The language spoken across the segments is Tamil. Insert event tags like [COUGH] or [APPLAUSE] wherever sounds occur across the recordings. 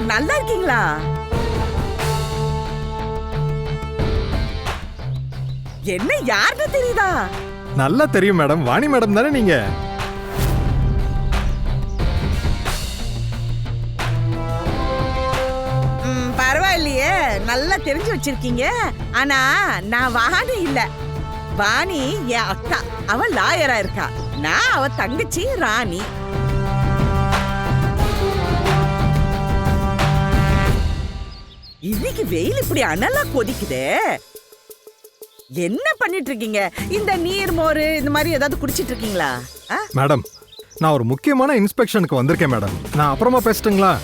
சார் நல்லா இருக்கீங்களா? என்ன யாருன்னு தெரியுதா? நல்லா தெரியும் மேடம். வாணி மேடம் தானே நீங்க? பரவாயில்லையே. நல்லா தெரிஞ்சு வச்சிருக்கீங்க. ஆனா நான் வாணி இல்ல. வாணி என் அக்கா. அவ லாயரா இருக்கா. நான் அவ தங்கச்சி ராணி. இன்னைக்கு வெயில் இப்படி அனலா கொதிக்குதே. என்ன பண்ணிட்டு இருக்கீங்க இந்த நீர் மோர் இந்த மாதிரி ஏதாவது குடிச்சிட்டு இருக்கீங்களா? மேடம் நான் ஒரு முக்கியமான இன்ஸ்பெக்ஷனுக்கு வந்திருக்கேன் மேடம். நான் அப்புறமா பேசட்டுங்களா?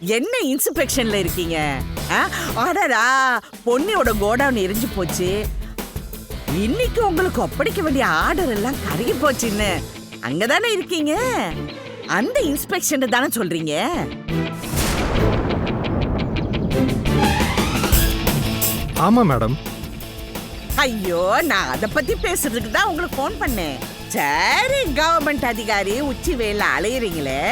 என்ன இன்ஸ்பெக்ஷன்ல இருக்கீங்க? ஆ? அடடா பொன்னியோட கோடவுன் எரிஞ்சு போச்சு. இன்னைக்கு உங்களுக்கு ஒப்படைக்க வேண்டிய ஆர்டர் எல்லாம் கருகி போச்சுன்னு. அங்கதானே இருக்கீங்க? அந்த இன்ஸ்பெக்ஷன் தானே சொல்றீங்க? ஆமா மேடம். ஐயோ நான் அத பத்தி பேசுறதுக்கு தான் உங்களுக்கு ஃபோன் பண்ணேன். சரி கவர்மெண்ட் அதிகாரி உச்சி வெயில அலையுறீங்களே.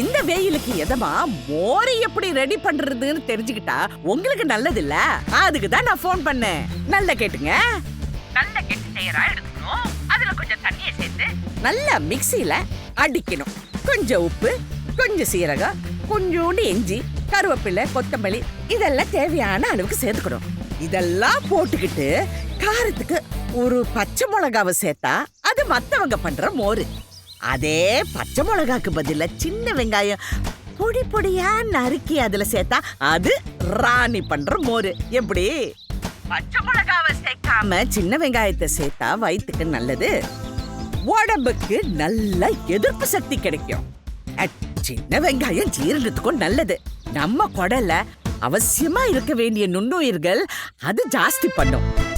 இந்த வெயிலுக்கு எதமா மோரை எப்படி ரெடி பண்றதுன்னு தெரிஞ்சுக்கிட்டா உங்களுக்கு நல்லது இல்ல? அதுக்கு தான் நான் ஃபோன் பண்ணேன். நல்ல கேட்டுங்க. நல்ல கெட்டு செய்யறா எடுக்கணும் அதுல கொஞ்சம் தண்ணியை சேர்த்து நல்லா மிக்ஸில அடிக்கணும். கொஞ்சம் உப்பு கொஞ்சம் சீரகம் கொஞ்சோண்டு இஞ்சி கருவேப்பிலை கொத்தமல்லி இதெல்லாம் தேவையான அளவுக்கு சேர்த்துக்கணும். இதெல்லாம் போட்டுக்கிட்டு காரத்துக்கு ஒரு பச்சை மிளகாவை சேர்த்தா அது மத்தவங்க பண்ற மோர். அதே பச்சை மிளகாக்கு பதில சின்ன வெங்காயம் பொடி பொடியா நறுக்கி அதுல சேர்த்தா அது ராணி பண்ற மோர். எப்படி? பச்சை மிளகாவை சேர்க்காம சின்ன வெங்காயத்தை சேர்த்தா வயிற்றுக்கு நல்லது. உடம்புக்கு நல்ல எதிர்ப்பு சக்தி கிடைக்கும். சின்ன வெங்காயம் ஜீரணத்துக்கும் நல்லது. நம்ம குடலை அவசியமா இருக்க வேண்டிய நுண்ணுயிர்கள் அது ஜாஸ்தி பண்ணும்.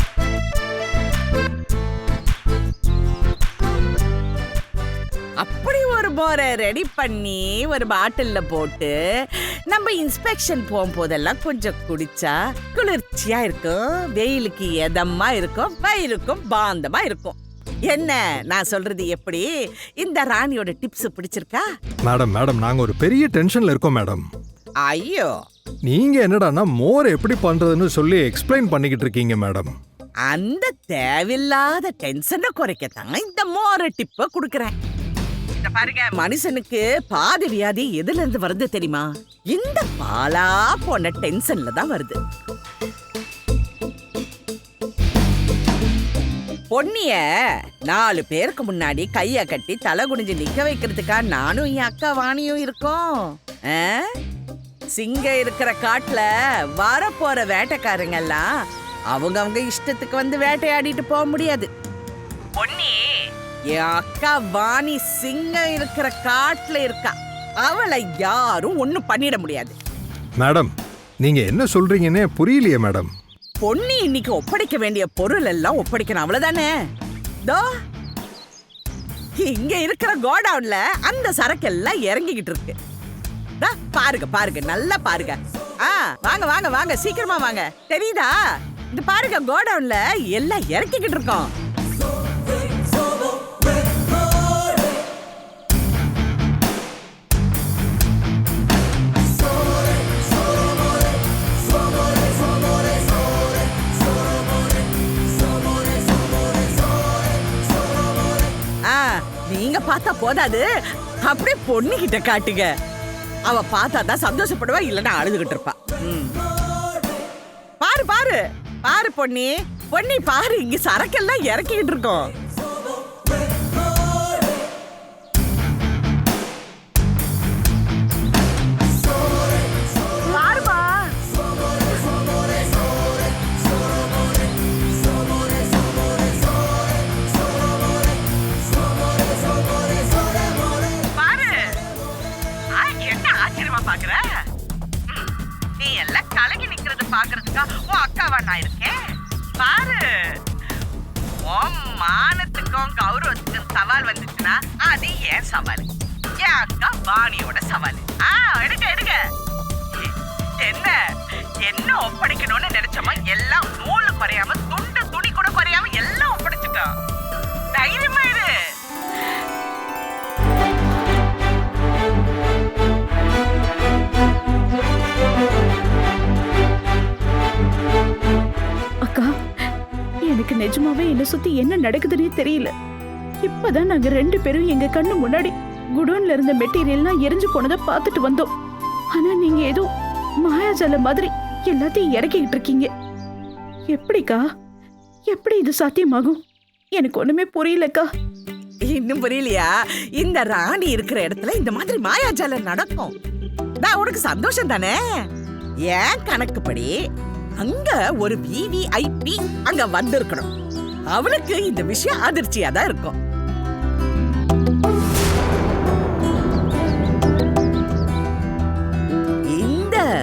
அப்படி ஒரு போரை ரெடி பண்ணி ஒரு பாட்டில்ல போட்டு நம்ம இன்ஸ்பெக்ஷன் போகும்போதெல்லாம் கொஞ்சம் குடிச்சா குளிர்ச்சியா இருக்கும் வெயிலுக்கு எதமா இருக்கும் வயிறுக்கும் பாந்தமா இருக்கும். என்ன நான் சொல்றது எப்படி? இந்த ராணியோட டிப்ஸ் பிடிச்சிருக்கா? மேடம் மேடம் நாங்க ஒரு பெரிய டென்ஷன்ல இருக்கோம் மேடம். ஐயோ! நீங்க என்னடான்னா மோர் எப்படி பண்றதுன்னு சொல்லி எக்ஸ்பிளைன் பண்ணிக்கிட்டு இருக்கீங்க மேடம் அந்த தேவையில்லாத டென்ஷனை குறைக்கத்தான் இந்த மோர டிப்ப குடுக்கறேன். இந்த பாருங்க மனுஷனுக்கு பாதி வியாதி எதுல இருந்து வருது தெரியுமா? இந்த பாலா போன டென்ஷன்ல தான் வருது. பொன்னிய நாலு பேருக்கு முன்னாடி கைய கட்டி தலை குனிஞ்சு நிக்க வைக்கிறதுக்கா நானும் என் அக்கா வாணியும் இருக்கோம். ஆ? சிங்கம் இருக்கிற காட்டுல வரப்போற வேட்டைக்காரங்க எல்லாம் அவங்க அவங்க இஷ்டத்துக்கு வந்து வேட்டையாடிட்டு போக முடியாது. பொன்னி. என் அக்கா வாணி சிங்கம் இருக்கிற காட்டுல இருக்கா. அவளை யாரும் ஒண்ணும் பண்ணிட முடியாது. மேடம் நீங்க என்ன சொல்றீங்கன்னே புரியலையே மேடம். பொன்னி இன்னைக்கு ஒப்படைக்க வேண்டிய பொருள் எல்லாம் ஒப்படைக்கணும். அவ்வளவுதானே? தோ இங்க இருக்கிற கோடவுன்ல அந்த சரக்கு எல்லாம் இறங்கிக்கிட்டு இருக்கு. பாருங்க பாருங்க நல்லா பாருங்க. ஆ வாங்க வாங்க வாங்க சீக்கிரமா வாங்க. தெரியுதா? இந்த பாருங்க கோடவுன்ல எல்லாம் இறக்கிக்கிட்டு இருக்கோம். ஆ நீங்க பார்த்தா போதாது. அப்படியே பொண்ணுகிட்ட காட்டுங்க. அவ பார்த்தா தான் சந்தோஷப்படுவா இல்லைன்னா அழுதுகிட்டு இருப்பா. பாரு பாரு. பாரு பொன்னி. பொன்னி பாரு இங்க சரக்கெல்லாம் இறக்கிக்கிட்டு இருக்கோம். அவரு வந்து சவால் வந்துச்சுன்னா அது ஏன் சவால்? என் அக்கா வாணியோட சவால்? ஆ எடுக்க எடுக்க என்ன? என்ன ஒப்படைக்கணும்னு நினைச்சோமா எல்லாம் நூல் குறையாம துண்டு துணி கூட குறையாம எல்லாம் ஒப்படைச்சிட்டோம். தைரியமா இது அக்கா எனக்கு நிஜமாவே என்ன சுத்தி என்ன நடக்குதுன்னே தெரியல. இப்பதான் நாங்க ரெண்டு பேரும் எங்க கண்ணு முன்னாடி குடோன்ல இருந்த மெட்டீரியல்லாம் எரிஞ்சு போனதை பார்த்துட்டு வந்தோம். ஆனா நீங்க ஏதோ மாயாஜால மாதிரி எல்லாத்தையும் இறக்கிக்கிட்டு இருக்கீங்க. எப்படிக்கா? எப்படி இது சாத்தியமாகும்? எனக்கு ஒண்ணுமே புரியலக்கா. இன்னும் புரியலையா? இந்த ராணி இருக்கிற இடத்துல இந்த மாதிரி மாயாஜாலம் நடக்கும். நான் உனக்கு சந்தோஷம் தானே? ஏன் கணக்குப்படி? அங்க ஒரு விவிஐபி அங்க வந்திருக்கணும். அவளுக்கு இந்த விஷயம் அதிர்ச்சியா தான் இருக்கும்.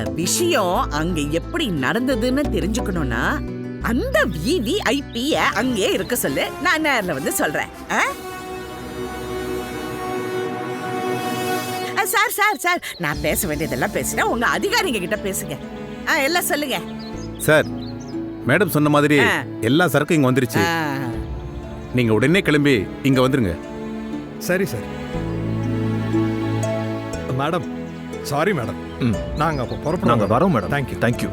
விஷயம் அங்க எப்படி நடந்ததுன்னு தெரிஞ்சுக்கணும்னா அந்த விவிஐபிய அங்கே இருக்க சொல்லு. நான் நேர்ல வந்து சொல்றேன். Sir sir sir. நான் பேச வேண்டியதெல்லாம் பேசிட்டேன். உங்க அதிகாரிங்க கிட்ட பேசுங்க. ஆ, எல்லாம் சொல்லுங்க. சார் மேடம் சொன்ன மாதிரி. எல்லா சரக்கும் இங்க வந்துருச்சு. நீங்க உடனே கிளம்பி இங்க வந்துருங்க. சரி சரி. மேடம் சாரி மேடம் ம். நாங்க அப்போ புறப்படுறோம் நாங்க வரோம் மேடம் தேங்க்யூ தேங்க்யூ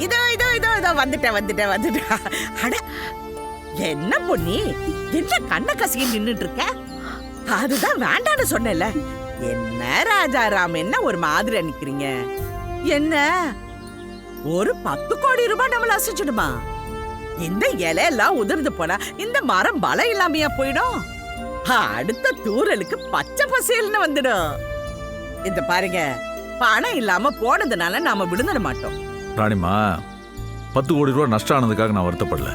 இதோ இதோ இதோ இதோ வந்துட்டேன் வந்துட்டேன் வந்துட்டேன் அட என்ன பொண்ணி என்ன கண்ண கசிய நின்னுட்டு இருக்க அதுதான் வேண்டான்னு சொன்னேன்ல. என்ன ராஜாராம் என்ன ஒரு மாதிரி நிக்கிறீங்க என்ன? ஒரு பத்து கோடி ரூபாய் நம்மள அசைச்சிடுமா? இந்த இலையெல்லாம் உதிர்ந்து போனா இந்த மரம் பலம் இல்லாமையா போயிடும்? அடுத்த தூரலுக்கு பச்சை பசேல்னு வந்துடும். இந்த பாருங்க பணம் இல்லாம போனதுனால நாம விழுந்துட மாட்டோம். ராணிமா பத்து கோடி ரூபா நஷ்டம் ஆனதுக்காக நான் வருத்தப்படல.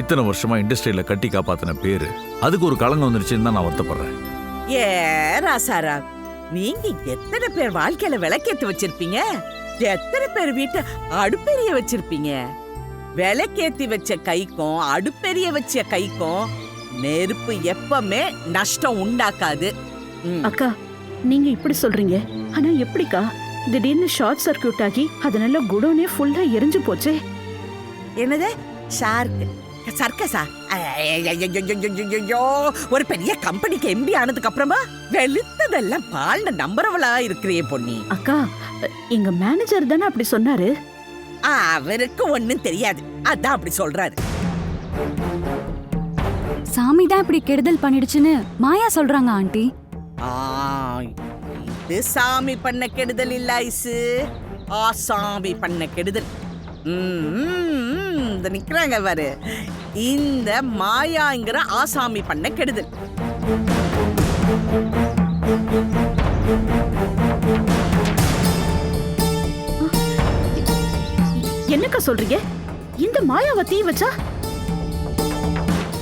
இத்தனை வருஷமா இண்டஸ்ட்ரியில கட்டி காப்பாத்தின பேரு. அதுக்கு ஒரு களங்கம் வந்துருச்சுன்னு தான் நான் வருத்தப்படுறேன். ஏ ராசாராம் நீங்க எத்தனை பேர் வாழ்க்கையில விளக்கேத்து வச்சிருப்பீங்க? எத்தனை பேர் வீட்டை அடுப்பெரிய வச்சிருப்பீங்க? விளக்கேத்தி வச்ச கைக்கும் அடுப்பெரிய வச்ச கைக்கும் நெருப்பு எப்பவுமே நஷ்டம் உண்டாக்காது. அக்கா நீங்க இப்படி சொல்றீங்க. ஆனா எப்படிக்கா? திடீர்னு ஷார்ட் சர்க்கியூட் ஆகி அதனால குடோனே ஃபுல்லா எரிஞ்சு போச்சே. என்னது? ஷார்க். சர்க்கஸா? ஐயோ ஒரு பெரிய கம்பெனிக்கு எம்டி ஆனதுக்கு அப்புறமா வெளுத்ததெல்லாம் பால்ன நம்புறவளா இருக்கிறியே பொன்னி. அக்கா எங்க மேனேஜர் தானே அப்படி சொன்னாரு? அவருக்கு ஒண்ணும் தெரியாது. அதான் அப்படி சொல்றாரு. சாமி தான் இப்படி கெடுதல் பண்ணிடுச்சுன்னு மாயா சொல்றாங்க ஆண்டி. ஆ, இது சாமி பண்ண கெடுதல் இல்ல ஐசு. ஆசாமி பண்ண கெடுதல். ம், ம், ம், இந்த நிக்கிறாங்க பாரு. இந்த மாயாங்கிற ஆசாமி பண்ண கெடுதல். என்னக்கா சொல்றீங்க? இந்த மாயாவை தீ வச்சா?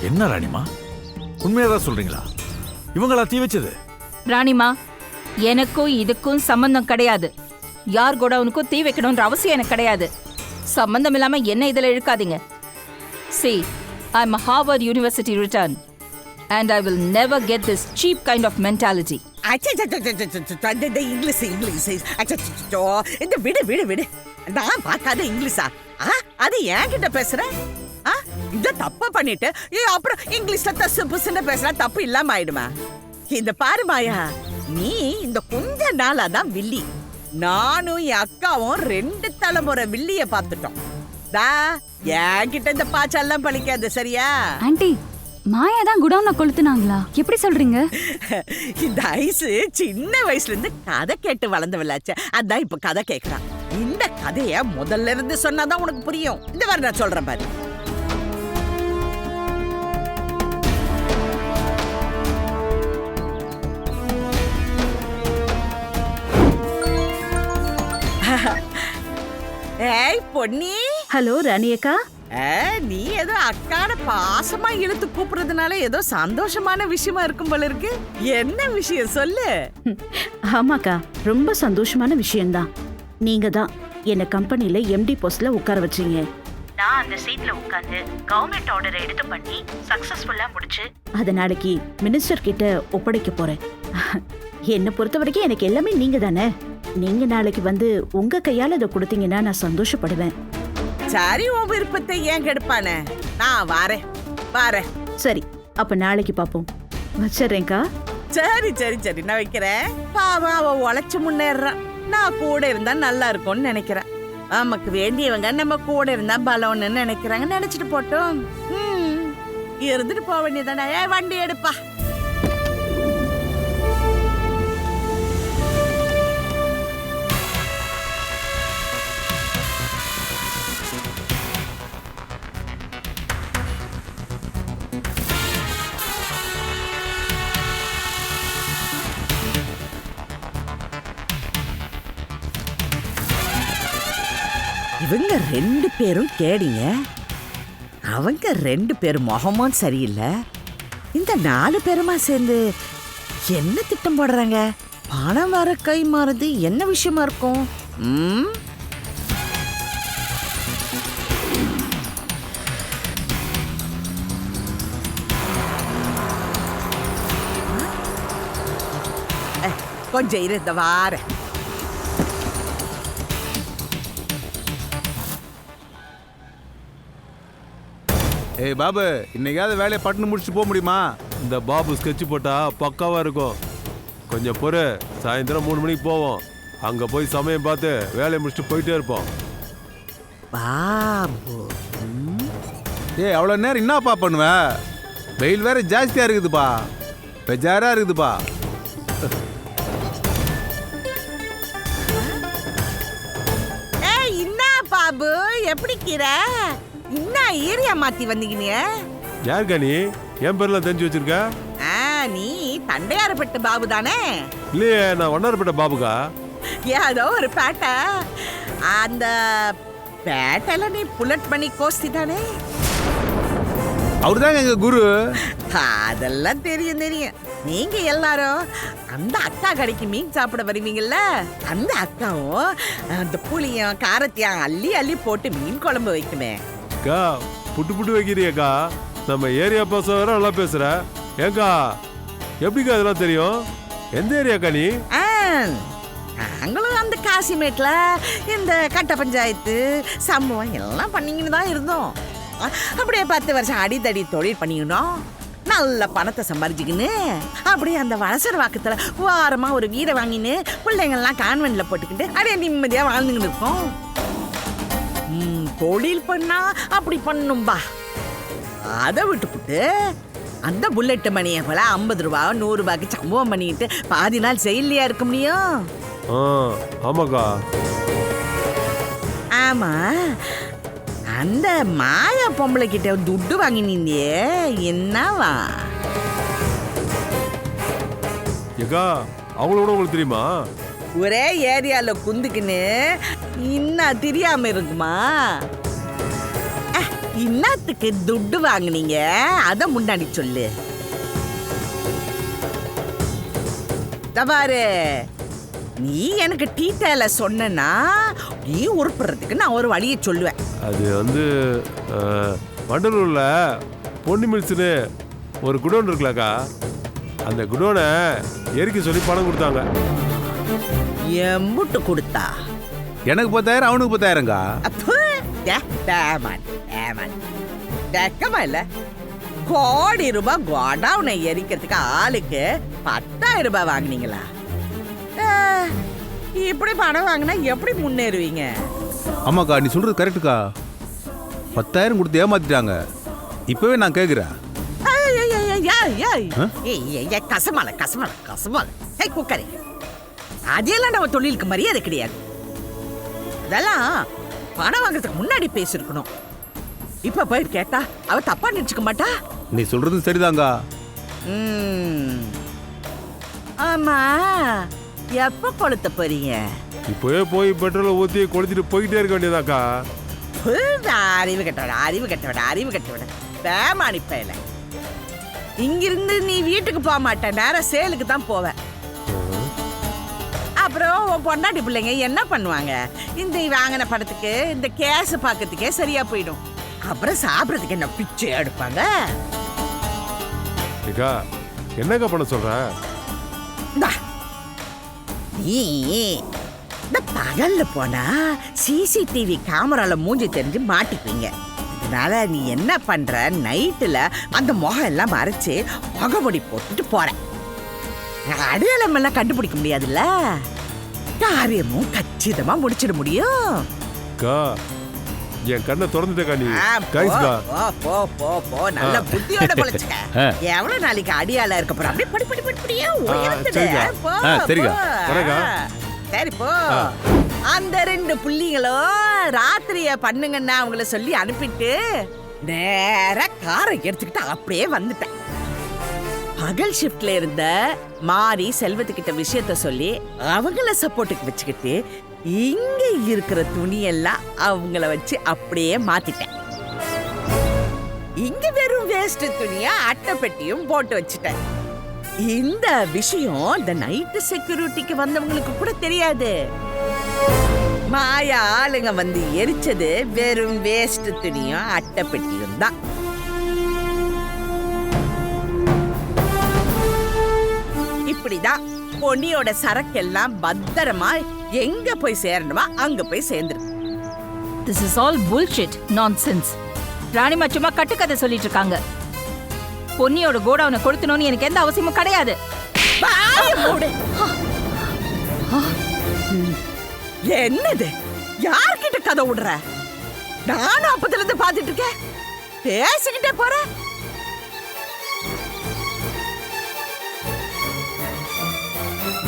என்ன ராணிமா? உண்மையாதான் சொல்றீங்களா? இவங்களா தீ வச்சது? ராணிமா எனக்கும் இதுக்கும் சம்பந்தம் கிடையாது. யார் கோடவுனுக்கும் தீ வைக்கணும்ன்ற அவசியம் எனக்கு கிடையாது. சம்பந்தம் இல்லாம என்ன இதில் இழுக்காதீங்க. See I am Harvard university return and I will never get this cheap kind of mentality அச்சச்சச்சச்சச்சச்ச, இந்த இந்த இங்கிலீஷ் இங்கிலீஷ் அச்சச்சச்சோ, இந்த விடு விடு விடு. நான் பார்க்காத இங்கிலீஷா ஆ? அது என்கிட்ட பேசுற? ஆ? இந்த தப்பா பண்ணிட்டு ஏ, அப்புறம் இங்கிலீஷ்ல தசு புசுன்னு பேசுனா தப்பு இல்லாம ஆயிடுமா? இந்த பாரு மாயா நீ இந்த கொஞ்ச நாளா தான் வில்லி. நானும் என் அக்காவும் ரெண்டு தலைமுறை வில்லிய பார்த்துட்டோம். தா என்கிட்ட இந்த பாச்செல்லாம் பழிக்காது சரியா? ஆண்டி மாயா தான் குடோன்ல கொளுத்துனாங்களா? எப்படி சொல்றீங்க? [LAUGHS] இந்த ஐஸ் சின்ன வயசுல இருந்து கதை கேட்டு வளர்ந்தவளாச்சே. அதான் இப்ப கதை கேக்குறான் இந்த கதைய முதல்ல இருந்து சொன்னாதான் உனக்கு புரியும். இந்த மாதிரி நான் சொல்றேன் பாரு. ஏய் பொன்னி. ஹலோ ராணி அக்கா. நீ ஏதோ அக்கான பாசமா இழுத்து கூப்பிடுறதுனால ஏதோ சந்தோஷமான விஷயமா இருக்கும் போல இருக்கு. என்ன விஷயம்? சொல்லு. [LAUGHS] ஆமாக்கா ரொம்ப சந்தோஷமான விஷயம்தான். நீங்க தான் என்ன கம்பெனில எம்டி போஸ்ட்ல உட்கார வச்சீங்க. நான் அந்த சீட்ல உட்கார்ந்து கவர்மெண்ட் ஆர்டரை எடுத்து பண்ணி சக்சஸ்ஃபுல்லா முடிச்சு அத நாளைக்கு மினிஸ்டர் கிட்ட ஒப்படைக்க போறேன். [LAUGHS] என்ன பொறுத்த வரைக்கும் எனக்கு எல்லாமே நீங்க தானே நீங்க நாளைக்கு வந்து உங்க கையால அதை கொடுத்தீங்கன்னா நான் சந்தோஷப்படுவேன். சரி உன் விருப்பத்தை ஏன் கெடுப்பானே? நான் வாரேன். வாரேன். சரி அப்ப நாளைக்கு பாப்போம். வச்சிடுறேன்க்கா. சரி சரி சரி. நான் வைக்கிறேன். பாவம் அவ உழைச்சு முன்னேறான் நான் கூட இருந்தா நல்லா இருக்கும்னு நினைக்கிறேன். நமக்கு வேண்டியவங்க நம்ம கூட இருந்தா பலம்னு நினைக்கிறாங்க நினைச்சிட்டு போட்டோம். ம், இருந்துட்டு போக வேண்டியதானே வண்டி எடுப்பா. ரெண்டு பேரும் கேடிங்க அவங்க ரெண்டு பேரும் முகமும் சரியில்லை. இந்த நாலு பேருமா சேர்ந்து என்ன திட்டம் போடுறாங்க? பணம் வர கை மாறுது. என்ன விஷயமா இருக்கும்? ம்? கொஞ்சம் இருந்த வாரேன். ஏய் பாபு இன்னைக்காவது வேலையை பட்டுன்னு முடிச்சுட்டு போக முடியுமா? இந்த பாபு ஸ்கெட்ச் போட்டா பக்காவா இருக்கும். கொஞ்சம் பொறு சாயந்தரம் மூணு மணிக்கு போவோம். அங்க போய் சமயம் பார்த்து வேலையை முடிச்சுட்டு போயிட்டே இருப்போம். பாபு. ஏய் அவ்வளோ நேரம் என்னப்பா பண்ணுவ? வெயில் வேற ஜாஸ்தியா இருக்குதுப்பா. பெஜாரா இருக்குதுப்பா. ஏய் என்ன பாபு. எப்படி கீர என்ன ஏரியா மாத்தி வந்தீங்க? யாருக்கா நீ? என் பேர்லாம் தெரிஞ்சு வச்சிருக்க? ஆ நீ தண்டையாரப்பட்ட பாபு தானே? இல்லையே நான் வண்ணாரப்பேட்டை பாபுக்கா? ஏதோ ஒரு பேட்டை. அந்த பேட்டையில நீ புல்லட் பண்ணி கோஸ்தி தானே? அவர்தாங்க எங்க குரு. அதெல்லாம் தெரியும் தெரியும். நீங்க எல்லாரும் அந்த அக்கா கடைக்கு மீன் சாப்பிட வருவீங்கல்ல? அந்த அக்காவும் அந்த புளியும் காரத்தையும் அள்ளி அள்ளி போட்டு மீன் குழம்பு வைக்குமே. அக்கா புட்டு புட்டு வைக்கிறியக்கா நம்ம ஏரியா பாச வேற நல்லா பேசுற. ஏக்கா எப்படிக்கா அதெல்லாம் தெரியும்? எந்த ஏரியாக்கா நீ? ஆ, நாங்களும் அந்த காசிமேட்டில் இந்த கட்ட பஞ்சாயத்து சம்பவம் எல்லாம் பண்ணிக்கின்னு தான் இருந்தோம். அப்படியே பத்து வருஷம் அடித்தடி தொழில் பண்ணிக்கணும் நல்ல பணத்தை சம்பாரிச்சுக்கின்னு அப்படியே அந்த வளசர் வாக்கத்தில் வாரமாக ஒரு வீடை வாங்கின்னு பிள்ளைங்கள்லாம் கான்வெண்ட்டில் போட்டுக்கிட்டு அப்படியே நிம்மதியாக வாழ்ந்துக்கிட்டு இருக்கோம். தொழில் பண்ணா அப்படி பண்ணும்பா. அதை விட்டுப்புட்டு அந்த புல்லட் மணியை போல ஐம்பது ரூபா நூறு ரூபாய்க்கு சம்பவம் பண்ணிக்கிட்டு பாதி நாள் செயலியா இருக்க முடியும்? ஆமாக்கா. ஆமா. அந்த மாயா பொம்பளை கிட்ட துட்டு வாங்கினீங்க என்னவா? ஏக்கா அவங்களோட உங்களுக்கு தெரியுமா? ஒரே ஏரியால குந்துக்குன்னு இன்னும் தெரியாம இருக்குமா? இன்னத்துக்கு துட்டு வாங்குனீங்க? அதை முன்னாடி சொல்லு. தபாரு நீ எனக்கு டீட்டெயில சொன்னா நீ உருப்படுறதுக்கு நான் ஒரு வழியை சொல்லுவேன். அது வந்து வண்டலூரில் பொன்னி மில்ஸ்னு ஒரு குடோன் இருக்குல்லக்கா. அந்த குடோனை எரிக்க சொல்லி பணம் கொடுத்தாங்க. எம்புட்டு கொடுத்தா? எனக்கு பத்தாயிரம் அவனுக்கு பத்தாயிரங்கா. டெக்கமா இல்ல கோடி ரூபாய் கோடவுனை எரிக்கிறதுக்கு ஆளுக்கு பத்தாயிரம் ரூபாய் வாங்குனீங்களா? இப்படி பணம் வாங்கினா எப்படி முன்னேறுவீங்க? ஆமாக்கா நீ சொல்றது கரெக்டுக்கா பத்தாயிரம் கொடுத்து ஏமாத்திட்டாங்க. இப்பவே நான் கேட்குறேன் கசமால கசமால கசமால ஏய் குக்கரி. அதெல்லாம் நம்ம தொழிலுக்கு மரியாதை கிடையாது. இதெல்லாம் பணம் வாங்குறதுக்கு முன்னாடி பேசிருக்கணும் இப்ப போய் கேட்டா அவ தப்பா நினைச்சுக்க மாட்டா? நீ சொல்றது சரிதாங்கா. ஆமா. எப்ப கொளுத்த போறீங்க? இப்போவே போய் பெட்ரோலை ஊற்றி கொளுத்திட்டு போய்கிட்டே இருக்க வேண்டியதாக்கா அறிவு கெட்டவட அறிவு கெட்டவட அறிவு கெட்டவட பேமானி பயல இங்கிருந்து நீ வீட்டுக்கு போக மாட்ட நேரம் சேலுக்கு தான் போவ அப்புறம் உன் பொண்டாட்டி பிள்ளைங்க என்ன பண்ணுவாங்க? இந்த வாங்கின படத்துக்கு இந்த கேஸ் பார்க்கறதுக்கே சரியா போயிடும். அப்புறம் சாப்பிட்றதுக்கு என்ன பிச்சை எடுப்பாங்க? ஏக்கா என்னக்கா பண்ண சொல்ற? இந்தா. நீ இந்த பகல்ல போனா சிசிடிவி கேமரால மூஞ்சி தெரிஞ்சு மாட்டிக்குவீங்க அதனால நீ என்ன பண்ற? நைட்டுல அந்த முகம் எல்லாம் மறைச்சு முகமுடி போட்டுட்டு போற. அடையாளம் எல்லாம் கண்டுபிடிக்க முடியாதுல்ல? காரியமும் கச்சிதமா முடிச்சிட முடியும் அக்கா என் கண்ணை திறந்துட்டக்கா நீ போ, கைஸ்கா போ, போ. நல்ல புத்தியோட பொழைச்சுக்க. எவ்வளவு நாளைக்கு அடியாளா இருக்க போற அப்படியே படி படி படி படியா உயர்ந்துடு. சரிக்கா. போ, சரிக்கா. வரேக்கா. சரி போ அந்த ரெண்டு புள்ளிங்களும் ராத்திரிய பண்ணுங்கன்னா அவங்கள சொல்லி அனுப்பிட்டு நேரா காரை எடுத்துக்கிட்டு அப்படியே வந்துட்டேன் பகல் ஷிஃப்ட்ல இருந்த மாறி செல்வத்துக்கிட்ட விஷயத்த சொல்லி அவங்கள சப்போர்ட்டுக்கு வச்சுக்கிட்டு இங்க இருக்கிற துணியெல்லாம் அவங்கள வச்சு அப்படியே மாத்திட்டேன். இங்க வெறும் வேஸ்ட் துணியா அட்டைப்பெட்டியும் போட்டு வச்சுட்டேன். இந்த விஷயம் இந்த நைட்டு செக்யூரிட்டிக்கு வந்தவங்களுக்கு கூட தெரியாது. மாயா ஆளுங்க வந்து எரிச்சது வெறும் வேஸ்ட் துணியும் அட்டைப்பெட்டியும் தான். இப்படிதான். பொன்னியோட சரக்கெல்லாம் பத்திரமா எங்க போய் சேரணுமா அங்க போய் சேர்ந்துருக்கு this is all bullshit nonsense Ranima சும்மா கட்டுக்கதை சொல்லிட்டு இருக்காங்க பொன்னியோட கோடவுனை கொளுத்தணும்னு எனக்கு எந்த அவசியமும் கிடையாது. என்னது? யார்கிட்ட கதை விடுற? நானும் அப்பத்துல இருந்து பாத்துட்டு இருக்கேன். பேசிக்கிட்டே போற?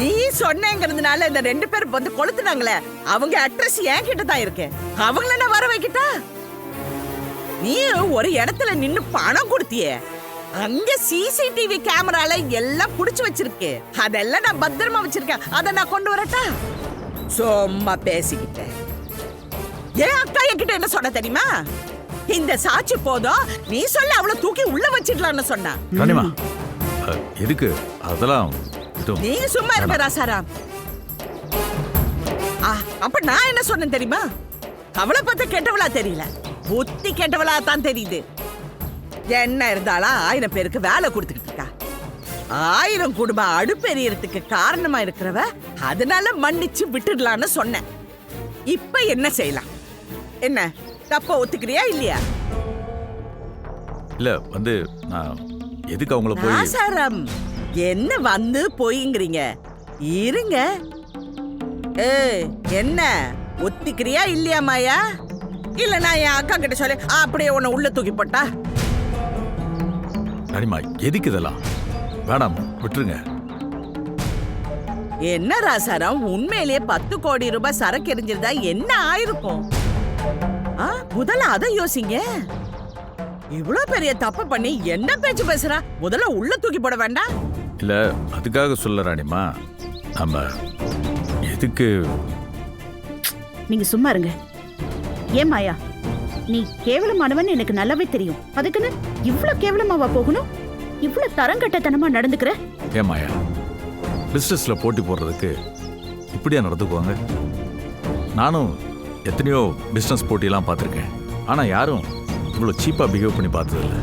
நீ சொன்னேங்கிறதுனால இந்த ரெண்டு பேரும் வந்து கொளுத்துனாங்களே. அவங்க அட்ரஸ் என் கிட்ட தான் இருக்கு. அவங்கள நான் வர வைக்கிட்டா? நீ ஒரு இடத்துல நின்னு பணம் கொடுத்தியே. அங்க சிசிடிவி கேமரால எல்லாம் புடிச்சு வச்சிருக்கு. அதெல்லாம் நான் பத்திரமா வச்சிருக்கேன். அதை நான் கொண்டு வரட்டா? சும்மா பேசிக்கிட்டேன். ஏன் அக்கா என்கிட்ட என்ன சொன்ன தெரியுமா? இந்த சாட்சி போதும். நீ சொல்ல அவளை தூக்கி உள்ள வச்சிடலாம்னு சொன்னா. எதுக்கு? அதெல்லாம் இதுவும் நீ சும்மா இருக்க ராசாராம் ஆ, அப்ப நான் என்ன சொன்னேன் தெரியுமா? அவளை பார்த்து கெட்டவளா தெரியல. புத்தி கெட்டவளா தான் தெரியுது. என்ன இருந்தாலும் ஆயிரம் பேருக்கு வேலை கொடுத்துக்கிட்டு இருக்கா. ஆயிரம் குடும்பம் அடுப்பெரியறதுக்கு காரணமா இருக்கிறவ அதனால மன்னிச்சு விட்டுடலான்னு சொன்னேன். இப்ப என்ன செய்யலாம்? என்ன தப்ப ஒத்துக்கிறியா இல்லையா? இல்ல வந்து எதுக்கு அவங்கள போய் ஆசாரம் என்ன வந்து போய்ங்கிறீங்க? இருங்க. ஏய் என்ன? ஒத்திக்கிறியா இல்லையா மாயா? இல்ல நான் என் அக்கா கிட்ட சொல்லி அப்படியே உன்னை உள்ள தூக்கி போட்டா? ராணிமா எதுக்கு இதெல்லாம்? வேணாம் விட்டுருங்க. என்ன ராசாரம் உண்மையிலேயே பத்து கோடி ரூபாய் சரக்கு எரிஞ்சிருந்தா என்ன ஆயிருக்கும்? ஆ, முதல்ல அதை யோசிங்க. இவ்ளோ பெரிய தப்பு பண்ணி என்ன பேச்சு பேசுறா? முதல்ல உள்ள தூக்கி போட வேண்டாம் இல்ல அதுக்காக சொல்ல ராணிமா நம்ம எதுக்கு? நீங்க சும்மா இருங்க. ஏன் மாயா? நீ கேவலமானவன் எனக்கு நல்லாவே தெரியும். அதுக்குன்னு இவ்ளோ கேவலமாவா போகணும்? இவ்ளோ தரங்கட்டத்தனமா நடந்துக்கிற? ஏமாயா பிஸ்னஸ்ல போட்டி போடுறதுக்கு இப்படியா நடந்துக்குவாங்க? நானும் எத்தனையோ பிஸ்னஸ் போட்டியெல்லாம் பார்த்துருக்கேன். ஆனா யாரும் இவ்வளோ சீப்பாக பிஹேவ் பண்ணி பார்த்ததில்ல.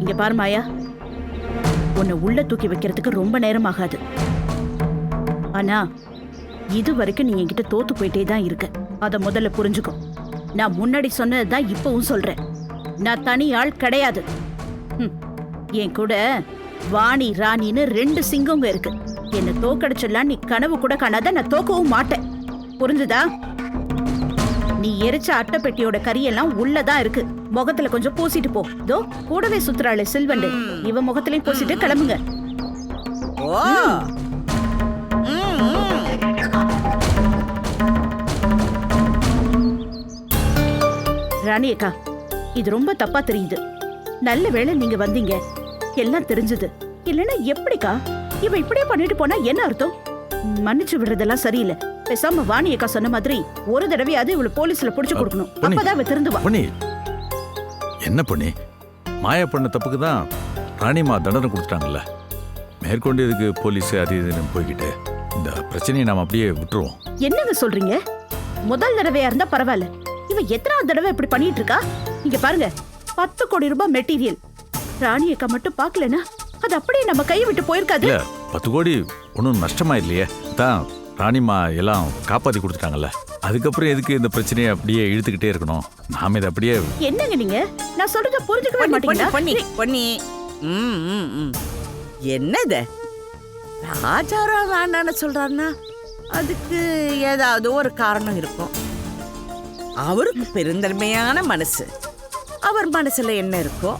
இங்க பாரு மாயா. உன்னை உள்ள தூக்கி வைக்கிறதுக்கு ரொம்ப நேரம் ஆகாது. ஆனா இது வரைக்கும் நீ என்கிட்ட தோத்து போயிட்டே தான் இருக்க. அதை முதல்ல புரிஞ்சுக்கோ. நான் முன்னாடி சொன்னது தான் இப்பவும் சொல்றேன். நான் தனி ஆள் கிடையாது என் கூட வாணி ராணின்னு ரெண்டு சிங்கங்க இருக்கு. என்ன தோக்கடிச்சிடலாம் நீ கனவு கூட காணாத நான் தோக்கவும் மாட்டேன். புரிஞ்சுதா? நீ எரிச்ச அட்டைப்பெட்டியோட கரியெல்லாம் உள்ளதான் இருக்கு. முகத்துல கொஞ்சம் பூசிட்டு போ. தோ கூடவே சுத்துறாளே சில்வண்டு. இவ முகத்திலையும் பூசிட்டு கிளம்புங்க. ராணி அக்கா இது ரொம்ப தப்பா தெரியுது. நல்ல வேளை நீங்க வந்தீங்க. எல்லாம் தெரிஞ்சது. இல்லைன்னா எப்படிக்கா? இவ இப்படியே பண்ணிட்டு போனா என்ன அர்த்தம்? மன்னிச்சு விடுறதெல்லாம் சரியில்லை. பேசாம வாணி அக்கா சொன்ன மாதிரி ஒரு தடவையாவது இவளை போலீஸ்ல புடிச்சு கொடுக்கணும். பொன்னி. அப்பதான் அவ திருந்துவா. பண்ணி என்ன பண்ணி மாயா பண்ண தப்புக்கு தான் ராணிமா தண்டனை கொடுத்துட்டாங்கல்ல. மேற்கொண்டு இதுக்கு போலீஸ் அது இதுன்னு போய்கிட்டு இந்த பிரச்சனையை நாம் அப்படியே விட்டுருவோம். என்னங்க சொல்றீங்க? முதல் தடவையா இருந்தா பரவாயில்ல. இவ எத்தனாவது தடவை இப்படி பண்ணிட்டு இருக்கா? இங்க பாருங்க. பத்து கோடி ரூபாய் மெட்டீரியல். ராணி அக்கா மட்டும் பாக்கலனா அது அப்படியே நம்ம கையை விட்டு போயிருக்காது. இல்ல பத்து கோடி ஒன்றும் நஷ்டமா இல்லையே தான் ராணிமா எல்லாம் காப்பாற்றி கொடுத்துட்டாங்கல்ல. அதுக்கப்புறம் எதுக்கு இந்த பிரச்சனையை அப்படியே இழுத்துக்கிட்டே இருக்கணும்? நாம இதை அப்படியே என்னங்க நீங்க? நான் சொல்றத புரிஞ்சுக்கவே மாட்டீங்களா? பொன்னி, பொன்னி. ம், ம், ம். என்னது? ராஜாராம் வேண்டான்னு சொல்றாருன்னா அதுக்கு ஏதாவது ஒரு காரணம் இருக்கும். அவருக்கு பெருந்தன்மையான மனசு. அவர் மனசுல என்ன இருக்கோ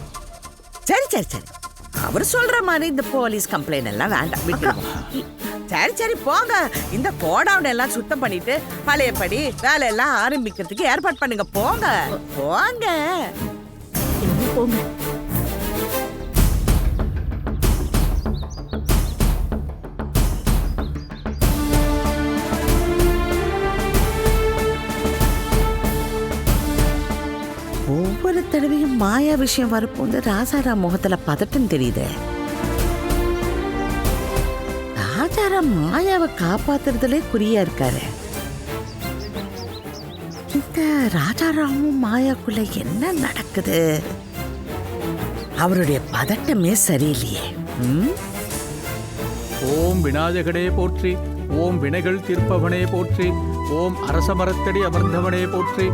சரி சரி சரி. அவர் சொல்ற மாதிரி இந்த போலீஸ் கம்ப்ளைண்ட் எல்லாம் வேண்டாம். விட்டுருவோம். சரி சரி போங்க. இந்த கோடவுன் எல்லாம் சுத்தம் பண்ணிட்டு பழையபடி வேலையெல்லாம் ஆரம்பிக்கிறதுக்கு ஏற்பாடு பண்ணுங்க. போங்க போங்க. போங்க. தடவையும் விஷயம் வரப்போது ராசாராம் முகத்துல பதட்டம் தெரியுது. ராஜாராம் மாயாவை காப்பாத்துறதுலே குறியா இருக்காரு. இந்த ராஜாராமும் மாயாக்குள்ள என்ன நடக்குது? அவருடைய பதட்டமே சரியில்லையே. ஓம் விநாயகனே போற்றி ஓம் வினைகள் தீர்ப்பவனே போற்றி ஓம் அரச மரத்தடி அமர்ந்தவனே போற்றி.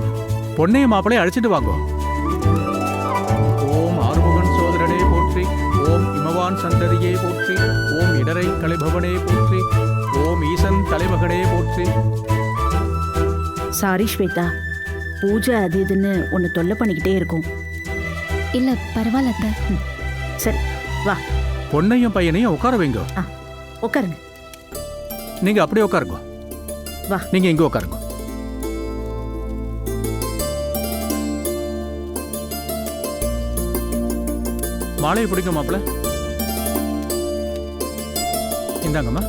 பொன்னைய மாப்பிளையை அழைச்சிட்டு வாங்கோ. சந்ததியே போற்றி ஓம் இடரை கலைபவனே போற்றி ஓம் ஈசன் தலைமகனே போற்றி. சாரி ஸ்வேதா. பூஜை அது இதுன்னு உன்னை தொல்லை பண்ணிக்கிட்டே இருக்கும். இல்ல பரவாயில்ல அத்தை. சரி வா. பொன்னையும் பையனையும் உட்கார வைங்க. உட்காருங்க. நீங்க அப்படியே உட்காருங்க. வா. நீங்க இங்க உட்காருங்க. மாலையை பிடிக்கும் மாப்பிள இந்தாங்கம்மா.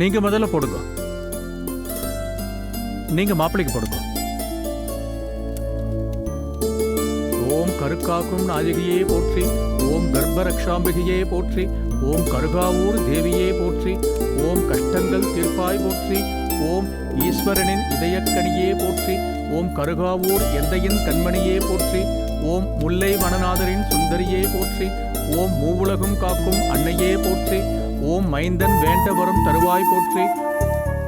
நீங்க முதல்ல போடுங்க. நீங்க மாப்பிள்ளைக்கு போடுங்க. ஓம் கருக்காக்கும் நாயகியே போற்றி ஓம் கர்ப்பரக்ஷாம்பிகையே போற்றி ஓம் கருகாவூர் தேவியே போற்றி ஓம் கஷ்டங்கள் தீர்ப்பாய் போற்றி ஓம் ஈஸ்வரனின் இதயக்கணியே போற்றி ஓம் கருகாவூர் எந்தையின் கண்மணியே போற்றி ஓம் முல்லை வனநாதரின் சுந்தரியே போற்றி ஓம் மூவுலகும் காக்கும் அன்னையே போற்றி ஓம் மைந்தன் வேண்ட வரும் தருவாய் போற்றி.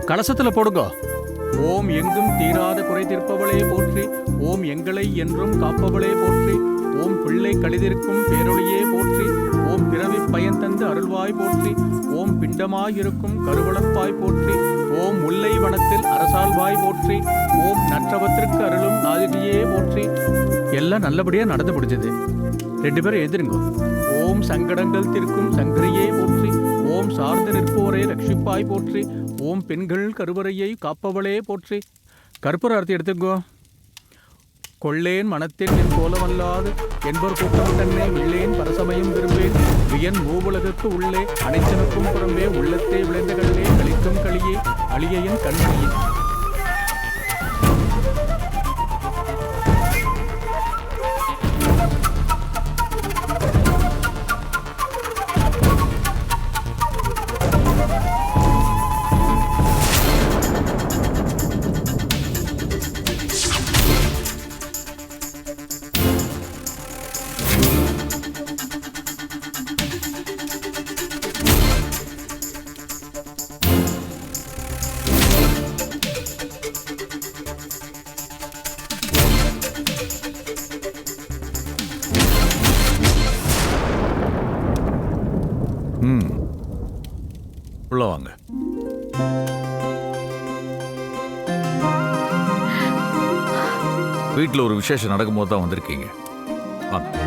கலசத்தில் போடுங்க. ஓம் எங்கும் தீராத குறை தீர்ப்பவளே போற்றி ஓம் எங்களை என்றும் காப்பவளே போற்றி ஓம் பிள்ளை கழிதிருக்கும் பேரொழியே போற்றி ஓம் பிறவி பயன் தந்து அருள்வாய் போற்றி ஓம் பிண்டமாயிருக்கும் கருவளப்பாய் போற்றி ஓம் முல்லை வனத்தில் அரசால்வாய் போற்றி ஓம் நற்றவத்திற்கு அருளும் நாதிரியே போற்றி. எல்லாம் நல்லபடியாக நடந்து முடிஞ்சது. ரெண்டு பேரும் எழுதிருங்க சங்கடங்கள் தீர்க்கும் சங்கரியே போற்றி. ஓம் சார்ந்து நிற்போரே ரட்சிப்பாய் போற்றி. ஓம் பெண்கள் கருவறையை காப்பவளே போற்றி. கற்பூர அர்த்தி எடுத்துக்கோ. கொள்ளேன் மனத்தில் என் கோலமல்லாது என்பர் கூட்டம் தன்னை உள்ளேன் பரசமயம் விரும்பேன். வியன் மூவுலகுக்கு உள்ளே அனைத்தனுக்கும் புறம்பே உள்ளத்தே விளைந்த கல்லே கழிக்கும் களியே அழியையின் கண்மணியே உள்ள வாங்க. வீட்டில் ஒரு விசேஷம் நடக்கும்போது தான் வந்திருக்கீங்க. வாங்க.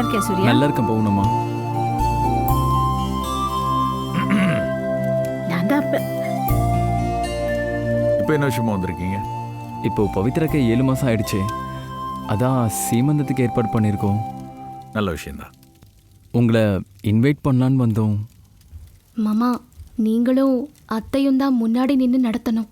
நல்லா இருக்கே சூர்யா? நல்லா இருக்கேன் பவுனம்மா நான் தான் அப்ப இப்போ என்ன விஷயமா வந்திருக்கீங்க? இப்போ பவித்ராக்கு ஏழு மாதம் ஆயிடுச்சு. அதான் சீமந்தத்துக்கு ஏற்பாடு பண்ணியிருக்கோம். நல்ல விஷயம்தான் உங்களை இன்வைட் பண்ணலான்னு வந்தோம். மாமா நீங்களும் அத்தையும் தான் முன்னாடி நின்று நடத்தணும்.